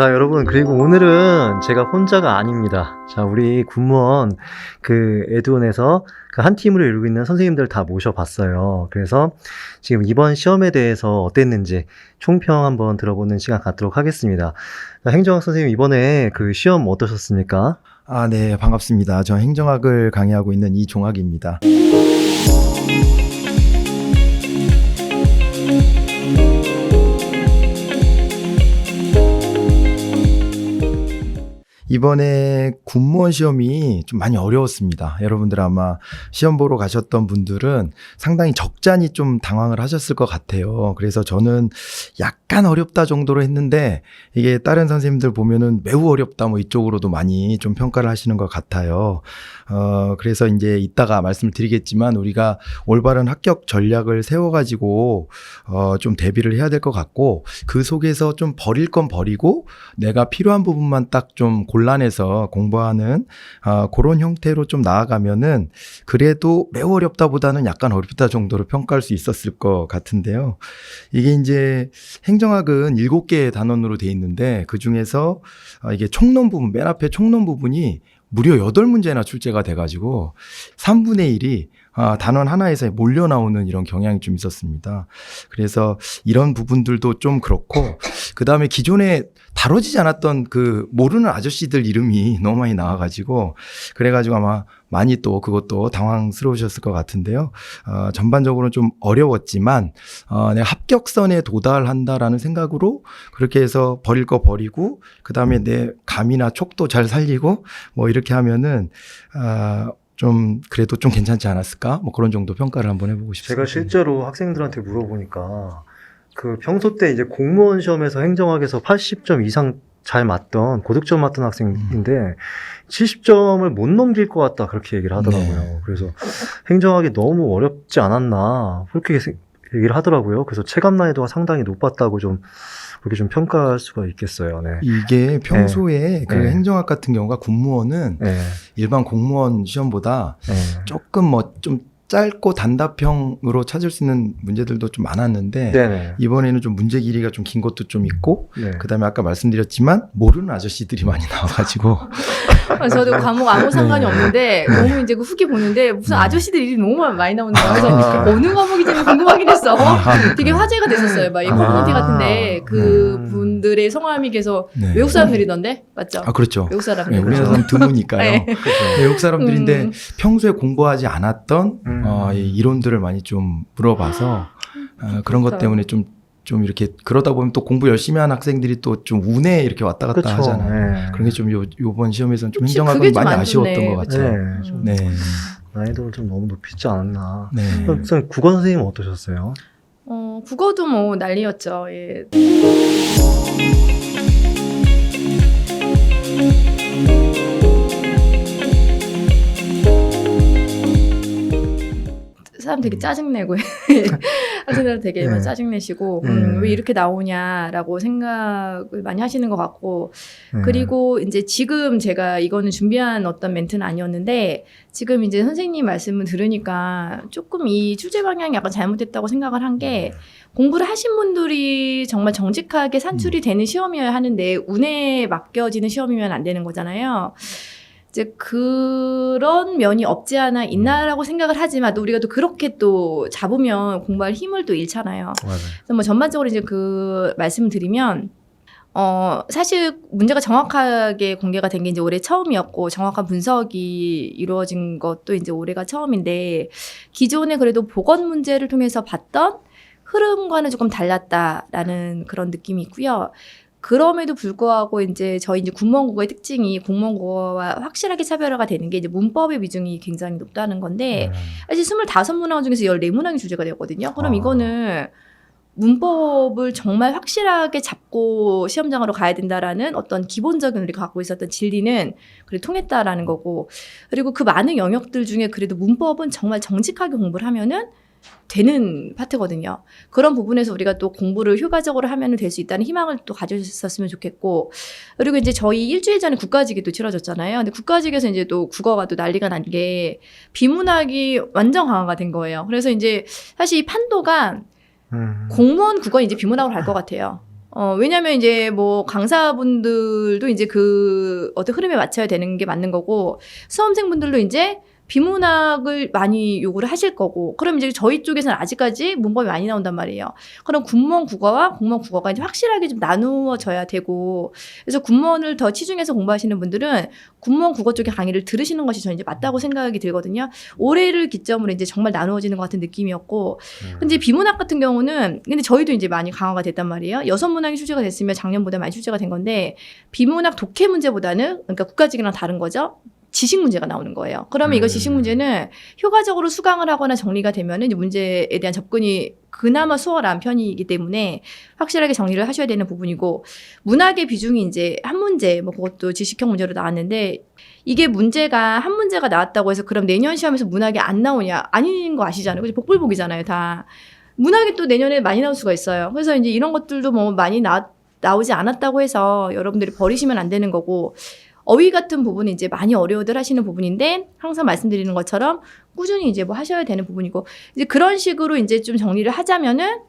자, 여러분, 그리고 오늘은 제가 혼자가 아닙니다. 자, 우리 군무원 그 에드온에서 그 한 팀으로 이루고 있는 선생님들 다 모셔봤어요. 그래서 지금 이번 시험에 대해서 어땠는지 총평 한번 들어보는 시간 갖도록 하겠습니다. 자, 행정학 선생님, 이번에 그 시험 어떠셨습니까? 아, 네, 반갑습니다. 저 행정학을 강의하고 있는 이종학입니다. 이번에 군무원 시험이 좀 많이 어려웠습니다. 여러분들 아마 시험 보러 가셨던 분들은 상당히 적잖이 좀 당황을 하셨을 것 같아요. 그래서 저는 약간 어렵다 정도로 했는데 이게 다른 선생님들 보면은 매우 어렵다 뭐 이쪽으로도 많이 좀 평가를 하시는 것 같아요. 어, 그래서 이제 이따가 말씀을 드리겠지만 우리가 올바른 합격 전략을 세워가지고 어, 좀 대비를 해야 될 것 같고 그 속에서 좀 버릴 건 버리고 내가 필요한 부분만 딱 좀 골라 내서 공부하는 어, 그런 형태로 좀 나아가면은 그래도 매우 어렵다보다는 약간 어렵다 정도로 평가할 수 있었을 것 같은데요. 이게 이제 행정학은 일곱 개의 단원으로 돼 있는데 그 중에서 어, 이게 총론 부분, 맨 앞에 총론 부분이 무려 8문제나 출제가 돼가지고 3분의 1이 아, 단원 하나에서 몰려 나오는 이런 경향이 좀 있었습니다. 그래서 이런 부분들도 좀 그렇고, 그 다음에 기존에 다뤄지지 않았던 그 모르는 아저씨들 이름이 너무 많이 나와가지고, 그래가지고 아마 많이 또 그것도 당황스러우셨을 것 같은데요. 어, 전반적으로 좀 어려웠지만, 어, 내가 합격선에 도달한다라는 생각으로 그렇게 해서 버릴 거 버리고, 그 다음에 내 감이나 촉도 잘 살리고, 뭐 이렇게 하면은, 아, 좀 그래도 좀 괜찮지 않았을까? 뭐 그런 정도 평가를 한번 해보고 싶습니다. 제가 실제로 학생들한테 물어보니까 그 평소 때 이제 공무원 시험에서 행정학에서 80점 이상 잘 맞던 고득점 맞던 학생인데 70점을 못 넘길 것 같다 그렇게 얘기를 하더라고요. 네. 그래서 행정학이 너무 어렵지 않았나 그렇게 세- 얘기를 하더라고요. 그래서 체감 난이도가 상당히 높았다고 좀 그렇게 좀 평가할 수가 있겠어요. 네. 이게 평소에 그 네. 행정학 같은 경우가 군무원은 네. 일반 공무원 시험보다 네. 조금 뭐 좀 짧고 단답형으로 찾을 수 있는 문제들도 좀 많았는데 네네. 이번에는 좀 문제 길이가 좀 긴 것도 좀 있고 네. 그다음에 아까 말씀드렸지만 모르는 아저씨들이 많이 나와가지고 아, 저도 과목 아무 상관이 네. 없는데 너무 이제 그 후기 보는데 무슨 네. 아저씨들 일이 너무 많이 나오는 거예요. 그래서 아. 어느 과목인지 궁금하긴 했어. 아, 되게 화제가 됐었어요. 막이 아. 커뮤니티 같은데 그 음. 분들의 성함이 계속 네. 외국 사람들이던데 맞죠? 아 그렇죠. 외국 네, 사람들. 우리나라 사람 드무니까요. 네. 그렇죠. 외국 사람들인데 음. 평소에 공부하지 않았던 음. 어, 이 이론들을 많이 좀 물어봐서 어, 그런 것. 때문에 좀, 좀 이렇게 그러다 보면 또 공부 열심히 하는 학생들이 또 좀 운에 이렇게 왔다 갔다 그쵸. 하잖아요. 네. 그런 게 좀 요, 요번 시험에서는 좀 혹시 행정학은 그게 좀 많이 안 아쉬웠던. 것 같아요. 네. 좀 네. 난이도를 좀 너무 높이지 않았나. 네. 그럼 선생님 국어 선생님 어떠셨어요? 어, 국어도 뭐 난리였죠. 예. 사람 되게 짜증내고 학생들 되게 네. 막 짜증내시고 음. 음, 왜 이렇게 나오냐라고 생각을 많이 하시는 것 같고 네. 그리고 이제 지금 제가 이거는 준비한 어떤 멘트는 아니었는데 지금 이제 선생님 말씀을 들으니까 조금 이 주제 방향이 약간 잘못됐다고 생각을 한 게 공부를 하신 분들이 정말 정직하게 산출이 되는 시험이어야 하는데 운에 맡겨지는 시험이면 안 되는 거잖아요. 이제 그런 면이 없지 않아 있나라고 생각을 하지만 또 우리가 또 그렇게 또 잡으면 공부할 힘을 또 잃잖아요. 맞아요. 그래서 뭐 전반적으로 이제 그 말씀을 드리면 어 사실 문제가 정확하게 공개가 된 게 이제 올해 처음이었고 정확한 분석이 이루어진 것도 이제 올해가 처음인데 기존에 그래도 보건 문제를 통해서 봤던 흐름과는 조금 달랐다라는 그런 느낌이 있고요. 그럼에도 불구하고 이제 저희 이제 군무원 국어의 특징이 공무원 국어와 확실하게 차별화가 되는 게 이제 문법의 비중이 굉장히 높다는 건데 네. 사실 25문항 중에서 14문항이 주제가 되었거든요. 그럼 아. 이거는 문법을 정말 확실하게 잡고 시험장으로 가야 된다라는 어떤 기본적인 우리가 갖고 있었던 진리는 그래 통했다라는 거고 그리고 그 많은 영역들 중에 그래도 문법은 정말 정직하게 공부를 하면은 되는 파트거든요. 그런 부분에서 우리가 또 공부를 효과적으로 하면 될 수 있다는 희망을 또 가졌었으면 좋겠고 그리고 이제 저희 일주일 전에 국가직이 또 치러졌잖아요. 근데 국가직에서 이제 또 국어가 또 난리가 난 게 비문학이 완전 강화가 된 거예요. 그래서 이제 사실 이 판도가 음. 공무원 국어 이제 비문학으로 갈 것 같아요. 어, 왜냐면 이제 뭐 강사분들도 이제 그 어떤 흐름에 맞춰야 되는 게 맞는 거고 수험생분들도 이제 비문학을 많이 요구를 하실 거고 그럼 이제 저희 쪽에서는 아직까지 문법이 많이 나온단 말이에요. 그럼 군무원 국어와 공무원 국어가 이제 확실하게 좀 나누어져야 되고 그래서 군무원을 더 치중해서 공부하시는 분들은 군무원 국어 쪽의 강의를 들으시는 것이 저는 이제 맞다고 생각이 들거든요. 올해를 기점으로 이제 정말 나누어지는 것 같은 느낌이었고 근데 비문학 같은 경우는 근데 저희도 이제 많이 강화가 됐단 말이에요. 여섯 문학이 출제가 됐으면 작년보다 많이 출제가 된 건데 비문학 독해 문제보다는 그러니까 국가직이랑 다른 거죠. 지식 문제가 나오는 거예요. 그러면 이거 음. 지식 문제는 효과적으로 수강을 하거나 정리가 되면은 이제 문제에 대한 접근이 그나마 수월한 편이기 때문에 확실하게 정리를 하셔야 되는 부분이고 문학의 비중이 이제 한 문제 뭐 그것도 지식형 문제로 나왔는데 이게 문제가 한 문제가 나왔다고 해서 그럼 내년 시험에서 문학이 안 나오냐 아닌 거 아시잖아요. 그죠? 복불복이잖아요, 다. 문학이 또 내년에 많이 나올 수가 있어요. 그래서 이제 이런 것들도 뭐 많이 나, 나오지 않았다고 해서 여러분들이 버리시면 안 되는 거고 어휘 같은 부분은 이제 많이 어려워들 하시는 부분인데 항상 말씀드리는 것처럼 꾸준히 이제 뭐 하셔야 되는 부분이고 이제 그런 식으로 이제 좀 정리를 하자면은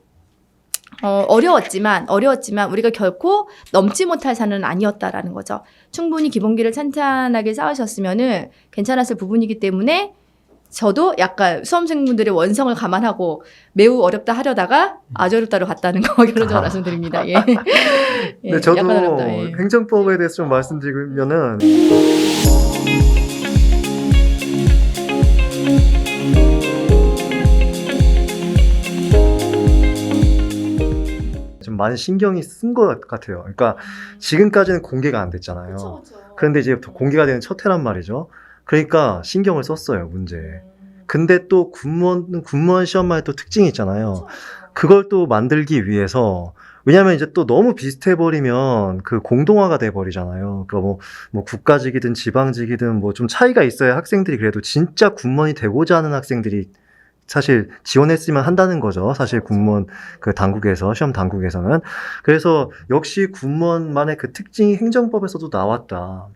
어, 어려웠지만 어려웠지만 우리가 결코 넘지 못할 산은 아니었다라는 거죠. 충분히 기본기를 찬찬하게 쌓으셨으면은 괜찮았을 부분이기 때문에 저도 약간 수험생분들의 원성을 감안하고 매우 어렵다 하려다가 아주 어렵다로 갔다는 거 결론적으로 아. 말씀드립니다. 예. 예, 근데 저도 어렵다. 예. 행정법에 대해서 좀 말씀드리면은 좀 많이 신경이 쓴 것 같아요. 그러니까 지금까지는 공개가 안 됐잖아요. 그쵸, 그쵸. 그런데 이제 공개가 되는 첫 해란 말이죠. 그러니까 신경을 썼어요, 문제. 근데 또 군무원, 군무원 시험만의 또 특징이 있잖아요. 그걸 또 만들기 위해서 왜냐면 이제 또 너무 비슷해 버리면 그 공동화가 돼 버리잖아요. 그러니까 뭐, 뭐 국가직이든 지방직이든 뭐 좀 차이가 있어야 학생들이 그래도 진짜 군무원이 되고자 하는 학생들이 사실 지원했으면 한다는 거죠. 사실 군무원 그 당국에서, 시험 당국에서는. 그래서 역시 군무원만의 그 특징이 행정법에서도 나왔다.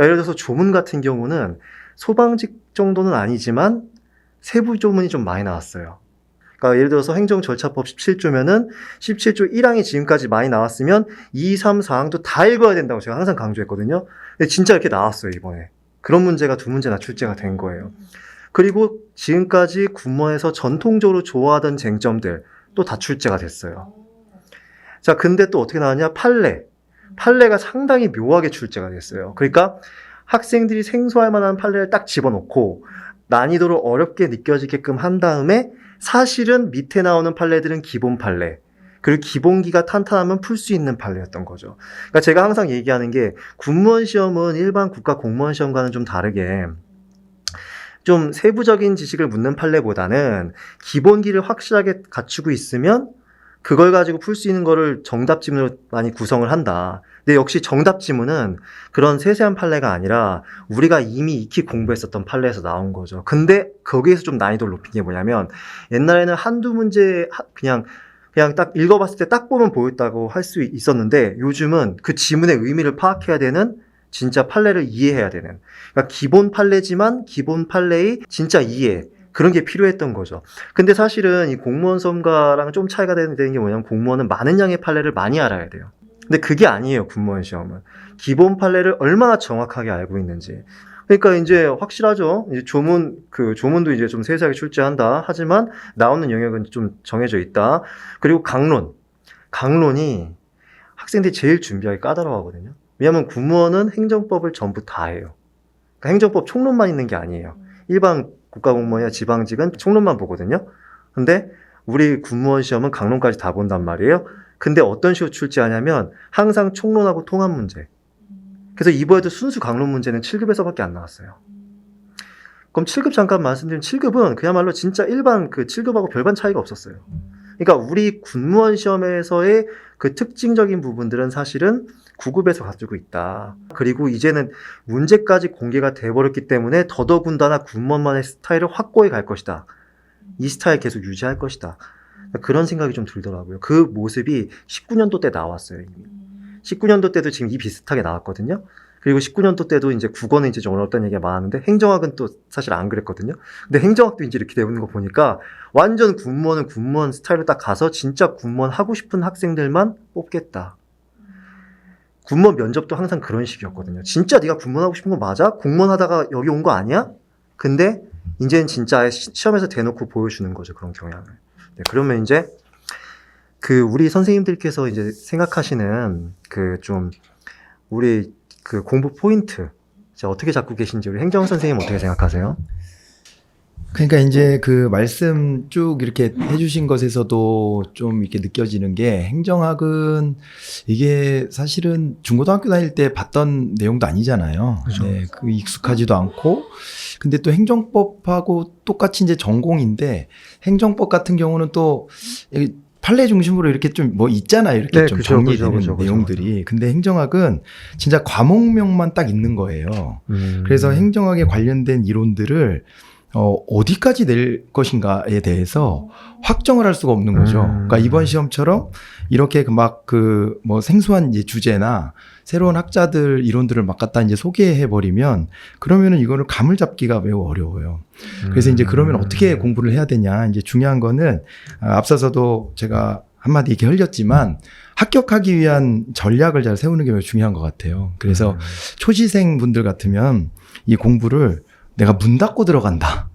그러니까 예를 들어서 조문 같은 경우는 소방직 정도는 아니지만 세부 조문이 좀 많이 나왔어요. 그러니까 예를 들어서 행정절차법 17조면은 17조 1항이 지금까지 많이 나왔으면 2, 3, 4항도 다 읽어야 된다고 제가 항상 강조했거든요. 근데 진짜 이렇게 나왔어요, 이번에. 그런 문제가 두 문제나 출제가 된 거예요. 그리고 지금까지 군무에서 전통적으로 좋아하던 쟁점들 또 다 출제가 됐어요. 자, 근데 또 어떻게 나왔냐? 판례. 판례가 상당히 묘하게 출제가 됐어요. 그러니까 학생들이 생소할 만한 판례를 딱 집어넣고 난이도를 어렵게 느껴지게끔 한 다음에 사실은 밑에 나오는 판례들은 기본 판례. 그리고 기본기가 탄탄하면 풀 수 있는 판례였던 거죠. 그러니까 제가 항상 얘기하는 게 군무원 시험은 일반 국가 공무원 시험과는 좀 다르게 좀 세부적인 지식을 묻는 판례보다는 기본기를 확실하게 갖추고 있으면 그걸 가지고 풀 수 있는 거를 정답 지문으로 많이 구성을 한다. 근데 역시 정답 지문은 그런 세세한 판례가 아니라 우리가 이미 익히 공부했었던 판례에서 나온 거죠. 근데 거기에서 좀 난이도를 높인 게 뭐냐면 옛날에는 한두 문제 하- 그냥 그냥 딱 읽어봤을 때 딱 보면 보였다고 할 수 있었는데 요즘은 그 지문의 의미를 파악해야 되는 진짜 판례를 이해해야 되는 그러니까 기본 판례지만 기본 판례의 진짜 이해 그런 게 필요했던 거죠. 근데 사실은 이 공무원 시험과랑 좀 차이가 되는 게 뭐냐면 공무원은 많은 양의 판례를 많이 알아야 돼요. 근데 그게 아니에요, 군무원 시험은. 기본 판례를 얼마나 정확하게 알고 있는지. 그러니까 이제 확실하죠. 이제 조문, 그 조문도 이제 좀 세세하게 출제한다. 하지만 나오는 영역은 좀 정해져 있다. 그리고 강론. 강론이 학생들이 제일 준비하기 까다로워하거든요. 왜냐하면 군무원은 행정법을 전부 다 해요. 그러니까 행정법 총론만 있는 게 아니에요. 일반 국가공무원이나 지방직은 총론만 보거든요. 근데 우리 군무원 시험은 강론까지 다 본단 말이에요. 근데 어떤 식으로 출제하냐면 항상 총론하고 통합 문제. 그래서 이번에도 순수 강론 문제는 7급에서밖에 안 나왔어요. 그럼 7급 잠깐 말씀드린 7급은 그야말로 진짜 일반 그 7급하고 별반 차이가 없었어요. 그러니까 우리 군무원 시험에서의 그 특징적인 부분들은 사실은 9급에서 가지고 있다. 그리고 이제는 문제까지 공개가 돼버렸기 때문에 더더군다나 군무원만의 스타일을 확고히 갈 것이다. 이 스타일 계속 유지할 것이다. 그런 생각이 좀 들더라고요. 그 모습이 19년도 때 나왔어요. 이미. 19년도 때도 지금 이 비슷하게 나왔거든요. 그리고 19년도 때도 이제 국어는 이제 좀 어렵다는 얘기가 많았는데 행정학은 또 사실 안 그랬거든요. 근데 행정학도 이제 이렇게 되는 거 보니까 완전 군무원은 군무원 스타일로 딱 가서 진짜 군무원 하고 싶은 학생들만 뽑겠다. 군무원 면접도 항상 그런 식이었거든요. 진짜 네가 군무원 하고 싶은 거 맞아? 공무원 하다가 여기 온 거 아니야? 근데 이제는 진짜 시험에서 대놓고 보여주는 거죠. 그런 경향을. 네, 그러면 이제 그 우리 선생님들께서 이제 생각하시는 그 좀 우리 그 공부 포인트 이제 어떻게 잡고 계신지 우리 행정 선생님 어떻게 생각하세요? 그러니까 이제 그 말씀 쭉 이렇게 해주신 것에서도 좀 이렇게 느껴지는 게 행정학은 이게 사실은 중고등학교 다닐 때 봤던 내용도 아니잖아요. 그죠. 네, 그 익숙하지도 않고. 근데 또 행정법하고 똑같이 이제 전공인데 행정법 같은 경우는 또이 판례 중심으로 이렇게 좀 뭐 있잖아요. 이렇게 네, 좀 그죠, 정리되는 그죠, 그죠, 내용들이. 근데 행정학은 진짜 과목명만 딱 있는 거예요. 음. 그래서 행정학에 관련된 이론들을 어, 어디까지 낼 것인가에 대해서 확정을 할 수가 없는 거죠. 음. 그러니까 이번 시험처럼 이렇게 막 그 뭐 생소한 이제 주제나 새로운 학자들 이론들을 막 갖다 이제 소개해 버리면 그러면은 이거를 감을 잡기가 매우 어려워요. 그래서 이제 그러면 음. 어떻게 공부를 해야 되냐. 이제 중요한 거는 아, 앞서서도 제가 한마디 이렇게 흘렸지만 합격하기 위한 전략을 잘 세우는 게 매우 중요한 것 같아요. 그래서 음. 초시생 분들 같으면 이 공부를 내가 문 닫고 들어간다.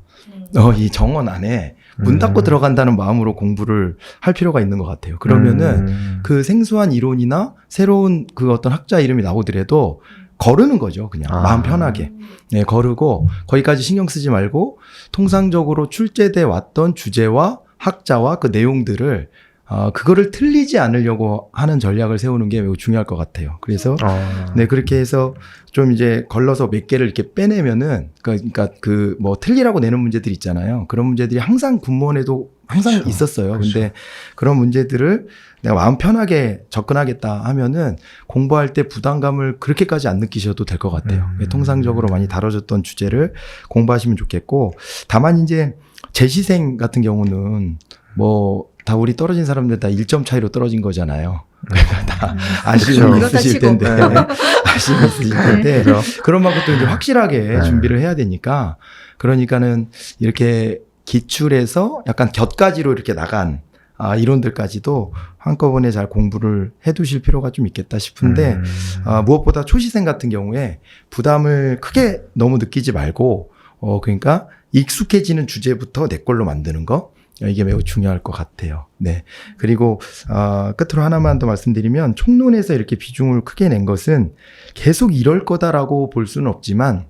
어, 이 정원 안에 문 닫고 음. 들어간다는 마음으로 공부를 할 필요가 있는 것 같아요. 그러면은 음. 그 생소한 이론이나 새로운 그 어떤 학자 이름이 나오더라도 거르는 거죠. 그냥 아. 마음 편하게. 네, 거르고 거기까지 신경 쓰지 말고 통상적으로 출제돼 왔던 주제와 학자와 그 내용들을 어, 그거를 틀리지 않으려고 하는 전략을 세우는 게 매우 중요할 것 같아요. 그래서 어. 네, 그렇게 해서 좀 이제 걸러서 몇 개를 이렇게 빼내면은, 그러니까 그 뭐 틀리라고 내는 문제들 있잖아요. 그런 문제들이 항상 군무원에도 항상 그렇죠. 있었어요. 그렇죠. 근데 그런 문제들을 내가 마음 편하게 접근하겠다 하면은 공부할 때 부담감을 그렇게까지 안 느끼셔도 될 것 같아요. 음. 통상적으로 많이 다뤄졌던 주제를 공부하시면 좋겠고, 다만 이제 재시생 같은 경우는 뭐 다 우리 떨어진 사람들 다 1점 차이로 떨어진 거잖아요. 그러니까 다 아쉬움이 그렇다 있으실 치고. 텐데. 네. 아쉬움이 있으실 텐데. 그런 만큼 또 이제 확실하게 네. 준비를 해야 되니까. 그러니까는 이렇게 기출에서 약간 곁가지로 이렇게 나간 아, 이론들까지도 한꺼번에 잘 공부를 해 두실 필요가 좀 있겠다 싶은데, 음. 아, 무엇보다 초시생 같은 경우에 부담을 크게 너무 느끼지 말고, 어, 그러니까 익숙해지는 주제부터 내 걸로 만드는 거, 어, 이게 매우 중요할 것 같아요. 네. 그리고, 아, 끝으로 하나만 더 말씀드리면, 총론에서 이렇게 비중을 크게 낸 것은 계속 이럴 거다라고 볼 수는 없지만,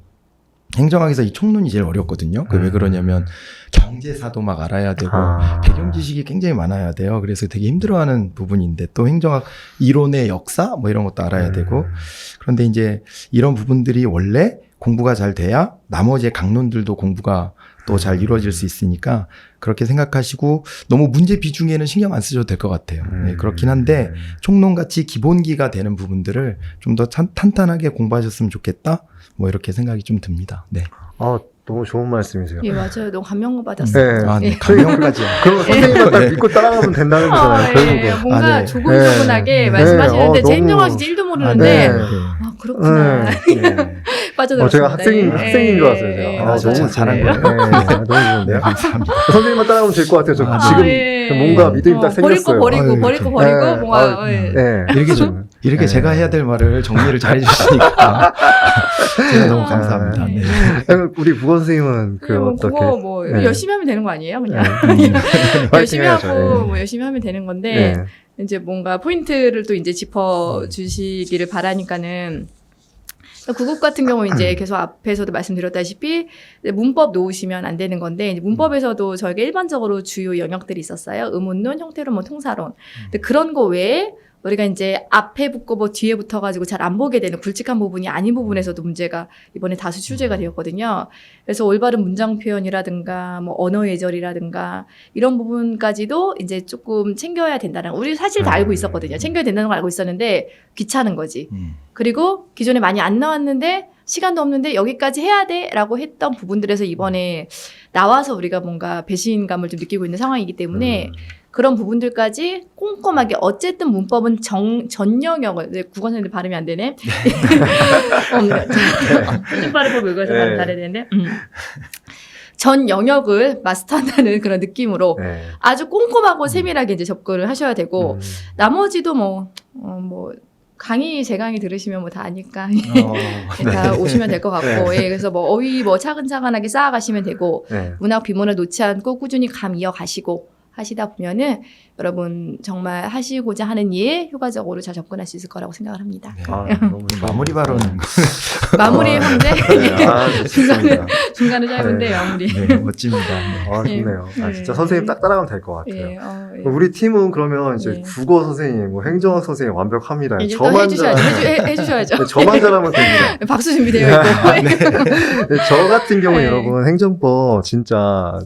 행정학에서 이 총론이 제일 어렵거든요. 그왜 음. 그러냐면, 경제사도 막 알아야 되고, 아. 배경 지식이 굉장히 많아야 돼요. 그래서 되게 힘들어하는 부분인데 또 행정학 이론의 역사 뭐 이런 것도 알아야 음. 되고 그런데 이제 이런 부분들이 원래 공부가 잘 돼야 나머지 강론들도 공부가 또 잘 이루어질 수 있으니까 그렇게 생각하시고 너무 문제 비중에는 신경 안 쓰셔도 될 것 같아요. 네, 음. 그렇긴 한데 총론같이 기본기가 되는 부분들을 좀 더 탄탄하게 공부하셨으면 좋겠다. 뭐 이렇게 생각이 좀 듭니다. 네. 아, 너무 좋은 말씀이세요. 예, 맞아요. 너무 감명 받았어요. 네. 아, 네. 예. 감명까지요. 그럼 선생님만 딱 네. 믿고 따라가면 된다는 아, 거잖아요. 예, 결국은. 뭔가 아, 네. 조곤조곤하게 네. 말씀하시는데 네. 어, 제 너무- 행정학 진짜 1도 아, 모르는데 네. 아, 그렇구나. 네. 네. 빠져들었습니다. 어, 제가 학생인, 예. 학생인 줄 알았어요. 예, 제가. 예, 아, 맞아요. 너무 잘한 네. 거예요. 네, 너무 좋은데요? 네, 감사합니다. 선생님만 따라가면 될 것 같아요. 저 아, 지금 예. 뭔가 믿음이 딱 버릴 거 생겼어요. 버리고 아유, 버릴 거 이렇게. 버리고 네. 뭔가 아, 예. 네. 이렇게 좀 이렇게 네. 제가 해야 될 말을 정리를 잘 해주시니까 제가 너무 감사합니다. 네. 그럼 우리 무건 선생님은 그 뭐 어떻게? 그거 뭐 네. 열심히 하면 되는 거 아니에요? 그냥 네. 열심히 화이팅 해야죠. 하고 네. 뭐 열심히 하면 되는 건데 네. 이제 뭔가 포인트를 또 이제 짚어 주시기를 바라니까는 구급 같은 경우 이제 계속 앞에서도 말씀드렸다시피 문법 놓으시면 안 되는 건데 이제 문법에서도 저희가 일반적으로 주요 영역들이 있었어요. 의문론, 형태론, 뭐 통사론. 근데 그런 거 외에 우리가 이제 앞에 붙고 뭐 뒤에 붙어가지고 잘 안 보게 되는 굵직한 부분이 아닌 부분에서도 문제가 이번에 다수 출제가 되었거든요. 그래서 올바른 문장 표현이라든가 뭐 언어 예절이라든가 이런 부분까지도 이제 조금 챙겨야 된다는 거. 우리 사실 다 알고 있었거든요. 챙겨야 된다는 걸 알고 있었는데 귀찮은 거지. 음. 그리고 기존에 많이 안 나왔는데 시간도 없는데 여기까지 해야 돼라고 했던 부분들에서 이번에 나와서 우리가 뭔가 배신감을 좀 느끼고 있는 상황이기 때문에 음. 그런 부분들까지 꼼꼼하게 어쨌든 문법은 정, 전 영역을 네, 국어 선생님 발음이 안 되네. 표준 발음법 읽어서 네. 발음 잘해야 되는데. 음. 전 영역을 마스터한다는 그런 느낌으로 네. 아주 꼼꼼하고 세밀하게 이제 접근을 하셔야 되고 음. 나머지도 뭐, 어, 뭐, 강의, 제 강의 들으시면 뭐 다 아니까. 어, 예, 다 오시면 될 것 같고, 예, 그래서 뭐 어휘 뭐 차근차근하게 쌓아가시면 되고, 네. 문학 비문을 놓지 않고 꾸준히 감 이어가시고 하시다 보면은 여러분 정말 하시고자 하는 일 효과적으로 잘 접근할 수 있을 거라고 생각을 합니다. 네. 아, 너무 마무리 발언. 마무리 아, 좋습니다. 중간에 짧은데 네. 마무리. 네, 멋집니다. 네. 아, 예. 좋네요. 아, 예. 진짜 선생님 딱 따라가면 될 것 같아요. 예, 어, 예. 우리 팀은 그러면 이제 예. 국어 선생님, 뭐 행정학 선생님 완벽합니다. 저만 해주셔야죠. 잘- 해주, 해, 해주 셔야죠. 네, 저만 잘하면 됩니다. 박수 준비되어 있고. 네, 저 같은 경우 네. 여러분 행정법 진짜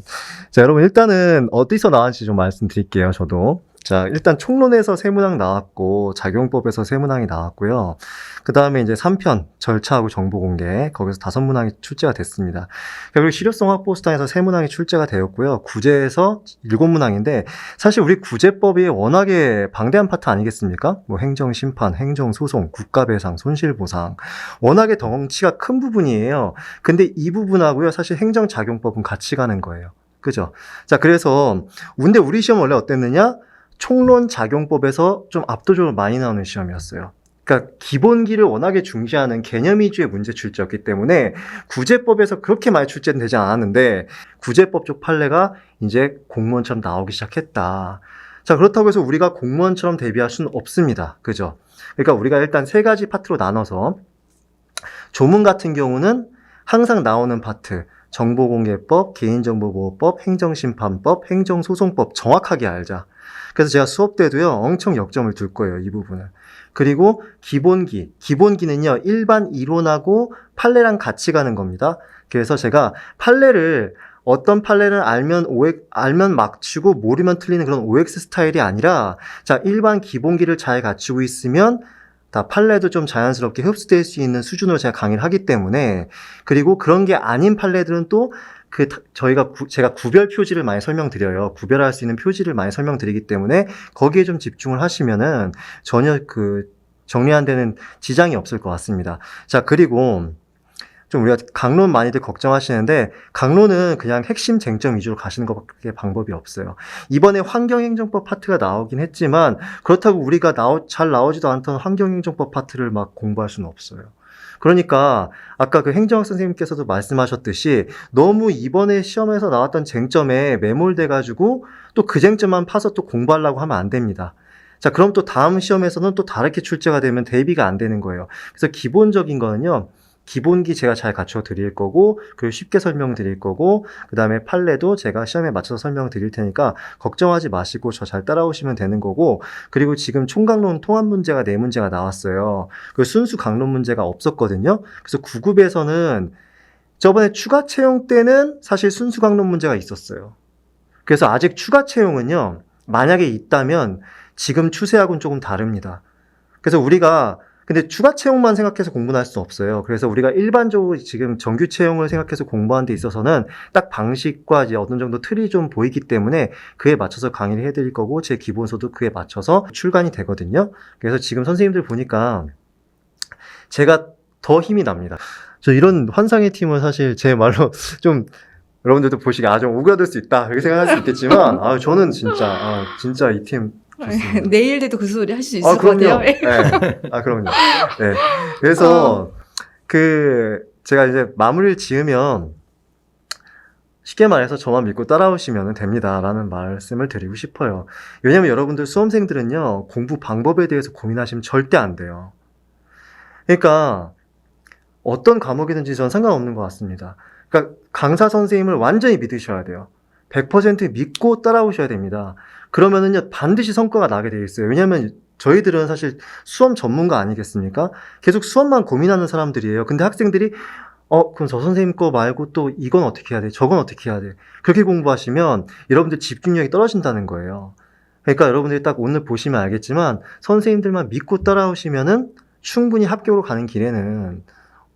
자 여러분 일단은 어디서 나왔는지 좀 말씀드릴게요. 저도 자 일단 총론에서 세문항 나왔고 작용법에서 세문항이 나왔고요. 그 다음에 이제 3편 절차하고 정보 공개 거기서 다섯 문항이 출제가 됐습니다. 그리고 실효성 확보 수단에서 세 문항이 출제가 되었고요. 구제에서 일곱 문항인데 사실 우리 구제법이 워낙에 방대한 파트 아니겠습니까? 뭐 행정 심판, 행정 소송, 국가 배상, 손실 보상 워낙에 덩치가 큰 부분이에요. 근데 이 부분하고요, 사실 행정작용법은 같이 가는 거예요. 그죠? 자, 그래서, 근데 우리 시험 원래 어땠느냐? 총론 작용법에서 좀 압도적으로 많이 나오는 시험이었어요. 그러니까 기본기를 워낙에 중시하는 개념 위주의 문제 출제였기 때문에 구제법에서 그렇게 많이 출제는 되지 않았는데 구제법 쪽 판례가 이제 공무원처럼 나오기 시작했다. 자, 그렇다고 해서 우리가 공무원처럼 대비할 수는 없습니다. 그죠? 그러니까 우리가 일단 세 가지 파트로 나눠서 조문 같은 경우는 항상 나오는 파트, 정보공개법, 개인정보보호법, 행정심판법, 행정소송법 정확하게 알자. 그래서 제가 수업 때도요, 엄청 역점을 둘 거예요, 이 부분을. 그리고 기본기. 기본기는요, 일반 이론하고 판례랑 같이 가는 겁니다. 그래서 제가 판례를 어떤 판례를 알면 OX, 알면 막치고 모르면 틀리는 그런 OX 스타일이 아니라 자, 일반 기본기를 잘 갖추고 있으면 다 판례도 좀 자연스럽게 흡수될 수 있는 수준으로 제가 강의를 하기 때문에 그리고 그런 게 아닌 판례들은 또 그 저희가 구- 제가 구별 표지를 많이 설명드려요. 구별할 수 있는 표지를 많이 설명드리기 때문에 거기에 좀 집중을 하시면은 전혀 그 정리 안 되는 지장이 없을 것 같습니다. 자, 그리고 좀 우리가 강론 많이들 걱정하시는데 강론은 그냥 핵심 쟁점 위주로 가시는 것밖에 방법이 없어요. 이번에 환경행정법 파트가 나오긴 했지만 그렇다고 우리가 나오, 잘 나오지도 않던 환경행정법 파트를 막 공부할 수는 없어요. 그러니까 아까 그 행정학 선생님께서도 말씀하셨듯이 너무 이번에 시험에서 나왔던 쟁점에 매몰돼 가지고 또 그 쟁점만 파서 또 공부하려고 하면 안 됩니다. 자, 그럼 또 다음 시험에서는 또 다르게 출제가 되면 대비가 안 되는 거예요. 그래서 기본적인 거는요. 기본기 제가 잘 갖춰 드릴 거고, 그리고 쉽게 설명 드릴 거고, 그 다음에 판례도 제가 시험에 맞춰서 설명 드릴 테니까, 걱정하지 마시고 저 잘 따라오시면 되는 거고, 그리고 지금 총강론 통합 문제가 네 문제가 나왔어요. 그 순수 강론 문제가 없었거든요. 그래서 9급에서는 저번에 추가 채용 때는 사실 순수 강론 문제가 있었어요. 그래서 아직 추가 채용은요, 만약에 있다면 지금 추세하고는 조금 다릅니다. 그래서 우리가 근데 추가 채용만 생각해서 공부는 할수 없어요. 그래서 우리가 일반적으로 지금 정규 채용을 생각해서 공부하는 데 있어서는 딱 방식과 이제 어느 정도 틀이 좀 보이기 때문에 그에 맞춰서 강의를 해드릴 거고 제 기본서도 그에 맞춰서 출간이 되거든요. 그래서 지금 선생님들 보니까 제가 더 힘이 납니다. 저 이런 환상의 팀은 사실 제 말로 좀 여러분들도 보시기에 아, 좀 오그라들 수 있다. 이렇게 생각할 수 있겠지만, 아, 저는 진짜, 아, 진짜 이 팀. 내일도 그 소리 할수 있을 아, 것 그럼요. 같아요. 네. 아, 그럼요. 네. 그래서, 그, 제가 이제 마무리를 지으면, 쉽게 말해서 저만 믿고 따라오시면 됩니다라는 말씀을 드리고 싶어요. 왜냐면 여러분들 수험생들은요, 공부 방법에 대해서 고민하시면 절대 안 돼요. 그러니까, 어떤 과목이든지 전 상관없는 것 같습니다. 그러니까 강사 선생님을 완전히 믿으셔야 돼요. 100% 믿고 따라오셔야 됩니다. 그러면은요, 반드시 성과가 나게 되어 있어요. 왜냐면 저희들은 사실 수험 전문가 아니겠습니까? 계속 수험만 고민하는 사람들이에요. 근데 학생들이 어, 그럼 저 선생님 거 말고 또 이건 어떻게 해야 돼? 저건 어떻게 해야 돼? 그렇게 공부하시면 여러분들 집중력이 떨어진다는 거예요. 그러니까 여러분들이 딱 오늘 보시면 알겠지만 선생님들만 믿고 따라오시면은 충분히 합격으로 가는 길에는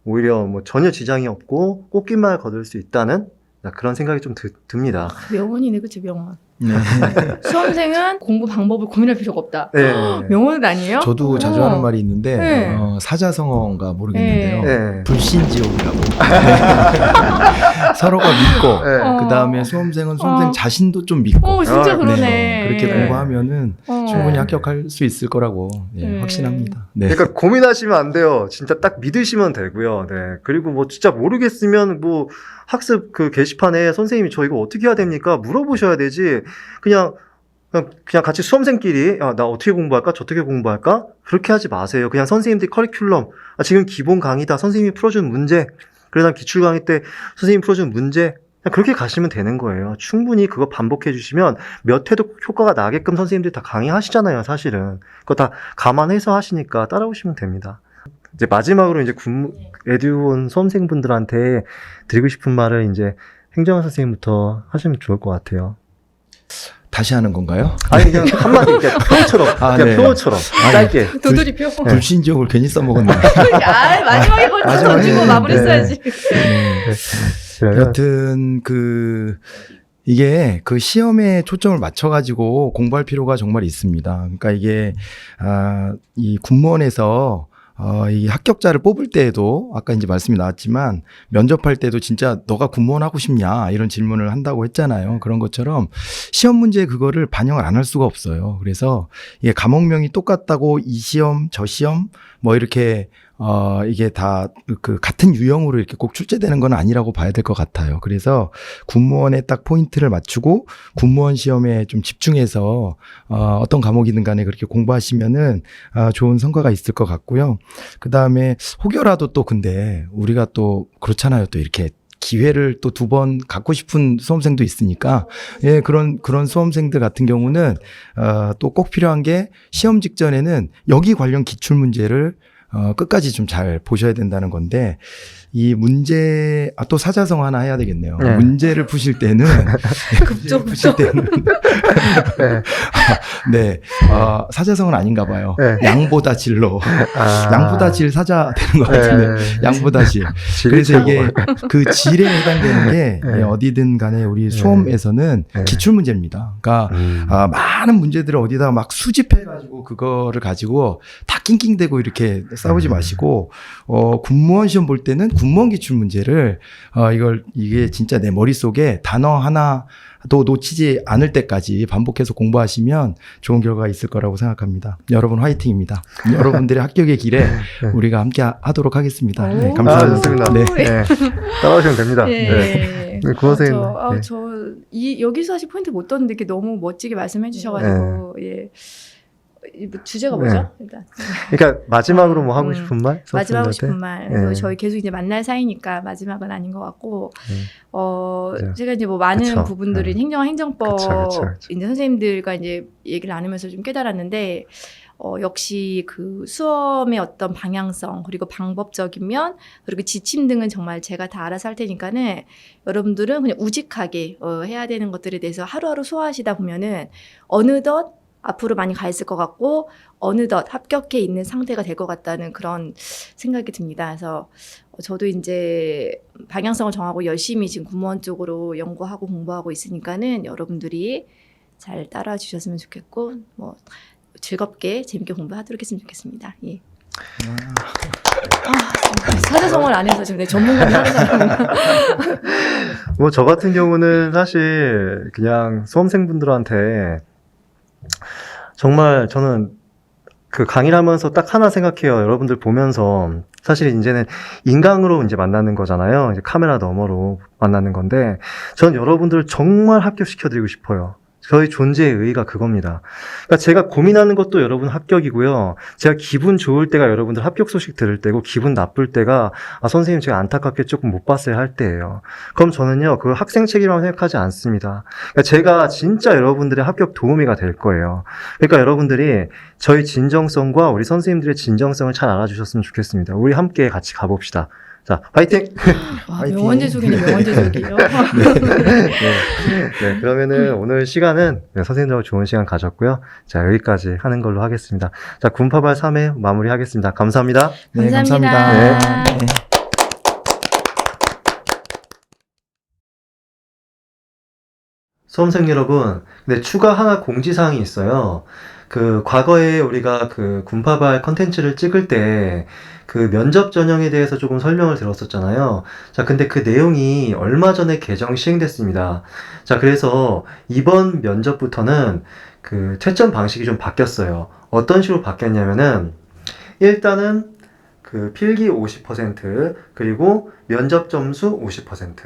오히려 뭐 전혀 지장이 없고 꽃길만 거둘 수 있다는 그런 생각이 좀 드, 듭니다. 명언이네, 그치, 명언. 네. 수험생은 공부 방법을 고민할 필요가 없다. 네. 명언 아니에요? 저도 자주 어. 하는 말이 있는데 네. 어, 사자성어인가 모르겠는데요. 네. 불신지옥이라고 서로가 믿고 네. 어. 그 다음에 수험생은 수험생 어. 자신도 좀 믿고 어, 진짜 아, 그러네. 네, 그렇게 네. 공부하면은 어. 충분히 합격할 수 있을 거라고 네, 네. 확신합니다. 네. 그러니까 고민하시면 안 돼요. 진짜 딱 믿으시면 되고요. 네. 그리고 뭐 진짜 모르겠으면 뭐 학습 그 게시판에 선생님이 저 이거 어떻게 해야 됩니까? 물어보셔야 되지. 그냥 그냥, 같이 수험생끼리 야, 나 어떻게 공부할까? 저 어떻게 공부할까? 그렇게 하지 마세요. 그냥 선생님들이 커리큘럼 아, 지금 기본 강의다. 선생님이 풀어준 문제. 그러다 기출 강의 때 선생님 풀어준 문제. 그렇게 가시면 되는 거예요. 충분히 그거 반복해 주시면 몇 회도 효과가 나게끔 선생님들이 다 강의하시잖아요, 사실은. 그거 다 감안해서 하시니까 따라오시면 됩니다. 이제 마지막으로 이제 군 에듀온 수험생분들한테 드리고 싶은 말을 이제 행정학 선생님부터 하시면 좋을 것 같아요. 다시 하는 건가요? 아니 그냥 한마디 그냥 표어처럼 아, 그냥 네. 표어처럼 아니, 짧게 도돌이표. 네. 불신지옥을 괜히 써먹었네. 아, 마지막에 마지막에, 던지고 마무리했어야지. 네. 여튼 그 이게 그 시험에 초점을 맞춰가지고 공부할 필요가 정말 있습니다. 그러니까 이게 아 이 군무원에서 어, 이 합격자를 뽑을 때에도 아까 이제 말씀이 나왔지만 면접할 때도 진짜 너가 군무원 하고 싶냐 이런 질문을 한다고 했잖아요. 그런 것처럼 시험 문제에 그거를 반영을 안 할 수가 없어요. 그래서 이게 과목명이 똑같다고 이 시험 저 시험 뭐 이렇게 어, 이게 다 그 같은 유형으로 이렇게 꼭 출제되는 건 아니라고 봐야 될 것 같아요. 그래서 군무원에 딱 포인트를 맞추고 군무원 시험에 좀 집중해서 어, 어떤 과목이든 간에 그렇게 공부하시면은 아, 좋은 성과가 있을 것 같고요. 그 다음에 혹여라도 또 근데 우리가 또 그렇잖아요. 또 이렇게 기회를 또 두 번 갖고 싶은 수험생도 있으니까 예 그런 그런 수험생들 같은 경우는 어, 또 꼭 필요한 게 시험 직전에는 여기 관련 기출 문제를 어, 끝까지 좀 잘 보셔야 된다는 건데, 이 문제, 아, 또 사자성 하나 해야 되겠네요. 네. 문제를 푸실 때는, 급조, 푸실. 때는, 네. 네, 어, 사자성은 아닌가 봐요. 네. 양보다 질로. 아. 양보다 질 사자 되는 것 같은데, 네. 양보다 질. 그래서 이게. 그 질에 해당되는 게 네. 예, 어디든 간에 우리 수험에서는 네. 기출 문제입니다. 그러니까 음. 아, 많은 문제들을 어디다 막 수집해 가지고 그거를 가지고 다 낑낑대고 이렇게 싸우지 음. 마시고 어, 군무원 시험 볼 때는 군무원 기출 문제를 어, 이걸 이게 진짜 내 머릿속에 단어 하나 도 놓치지 않을 때까지 반복해서 공부하시면 좋은 결과가 있을 거라고 생각합니다. 여러분 화이팅입니다. 여러분들의 합격의 길에 네. 우리가 함께 하- 하도록 하겠습니다. 네, 오. 아, 감사합니다. 좋습니다. 네. 네. 따라오시면 됩니다. 예. 네. 네, 구 선생님. 아, 저, 아, 네. 저, 이, 여기서 사실 포인트 못 떴는데 이렇게 너무 멋지게 말씀해 주셔가지고, 예. 이뭐 주제가 네. 뭐죠? 일단. 그러니까 마지막으로 뭐 하고 음. 싶은 말? 마지막 하고? 싶은 말. 네. 저희 계속 이제 만날 사이니까 마지막은 아닌 것 같고, 네. 어, 맞아요. 제가 이제 뭐 많은 그쵸. 부분들을 네. 행정화 행정법, 그쵸. 이제 선생님들과 이제 얘기를 나누면서 좀 깨달았는데, 어, 역시 그 수험의 어떤 방향성, 그리고 방법적인 면, 그리고 지침 등은 정말 제가 다 알아서 할 테니까는 여러분들은 그냥 우직하게 어, 해야 되는 것들에 대해서 하루하루 소화하시다 보면은 어느덧 앞으로 많이 가 있을 것 같고 어느덧 합격해 있는 상태가 될 것 같다는 그런 생각이 듭니다. 그래서 어, 저도 이제 방향성을 정하고 열심히 지금 군무원 쪽으로 연구하고 공부하고 있으니까는 여러분들이 잘 따라 주셨으면 좋겠고 뭐 즐겁게 재밌게 공부하도록 했으면 좋겠습니다. 예. 아, 사자성어를 안 해서 지금 내 전문가를 하는 사람. 뭐 저 같은 경우는 사실 그냥 수험생분들한테 정말 저는 그 강의를 하면서 딱 하나 생각해요. 여러분들 보면서 사실 이제는 인강으로 이제 만나는 거잖아요. 이제 카메라 너머로 만나는 건데 전 여러분들을 정말 합격시켜 드리고 싶어요. 저희 존재의 의의가 그겁니다. 그러니까 제가 고민하는 것도 여러분 합격이고요. 제가 기분 좋을 때가 여러분들 합격 소식 들을 때고 기분 나쁠 때가 아 선생님 제가 안타깝게 조금 못 봤어요 할 때예요. 그럼 저는요 그 학생 책이라고 생각하지 않습니다. 그러니까 제가 진짜 여러분들의 합격 도우미가 될 거예요. 그러니까 여러분들이 저희 진정성과 우리 선생님들의 진정성을 잘 알아주셨으면 좋겠습니다. 우리 함께 같이 가봅시다. 자, 화이팅! 와, 화이팅. 명언제속이네 명언제속이요. 네, 그러면은 오늘 시간은 네, 선생님들하고 좋은 시간 가졌고요. 자, 여기까지 하는 걸로 하겠습니다. 자, 군파발 3회 마무리하겠습니다. 감사합니다. 네, 감사합니다. 감사합니다. 네. 수험생 여러분, 근데 추가 하나 공지사항이 있어요. 그, 과거에 우리가 그 군파발 컨텐츠를 찍을 때 그 면접 전형에 대해서 조금 설명을 들었었잖아요. 자, 근데 그 내용이 얼마 전에 개정 시행됐습니다. 자, 그래서 이번 면접부터는 그 채점 방식이 좀 바뀌었어요. 어떤 식으로 바뀌었냐면은, 일단은 그 필기 50% 그리고 면접 점수 50%.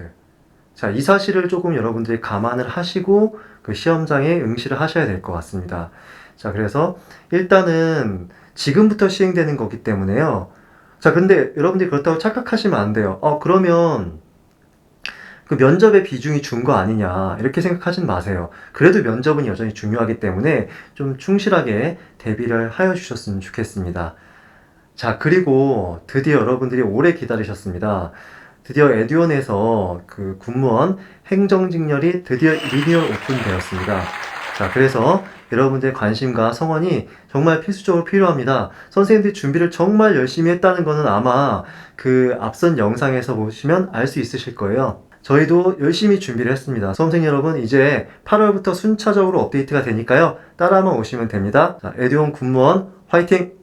자, 이 사실을 조금 여러분들이 감안을 하시고 그 시험장에 응시를 하셔야 될 것 같습니다. 자, 그래서 일단은 지금부터 시행되는 거기 때문에요. 자, 근데 여러분들이 그렇다고 착각하시면 안 돼요. 어, 그러면 그 면접의 비중이 준 거 아니냐, 이렇게 생각하진 마세요. 그래도 면접은 여전히 중요하기 때문에 좀 충실하게 대비를 하여 주셨으면 좋겠습니다. 자, 그리고 드디어 여러분들이 오래 기다리셨습니다. 드디어 에듀온에서 그 군무원 행정직렬이 드디어 리니얼 오픈되었습니다. 자, 그래서 여러분들의 관심과 성원이 정말 필수적으로 필요합니다. 선생님들이 준비를 정말 열심히 했다는 거는 아마 그 앞선 영상에서 보시면 알 수 있으실 거예요. 저희도 열심히 준비를 했습니다. 수험생 여러분, 이제 8월부터 순차적으로 업데이트가 되니까요. 따라만 오시면 됩니다. 자, 에듀온 군무원 화이팅!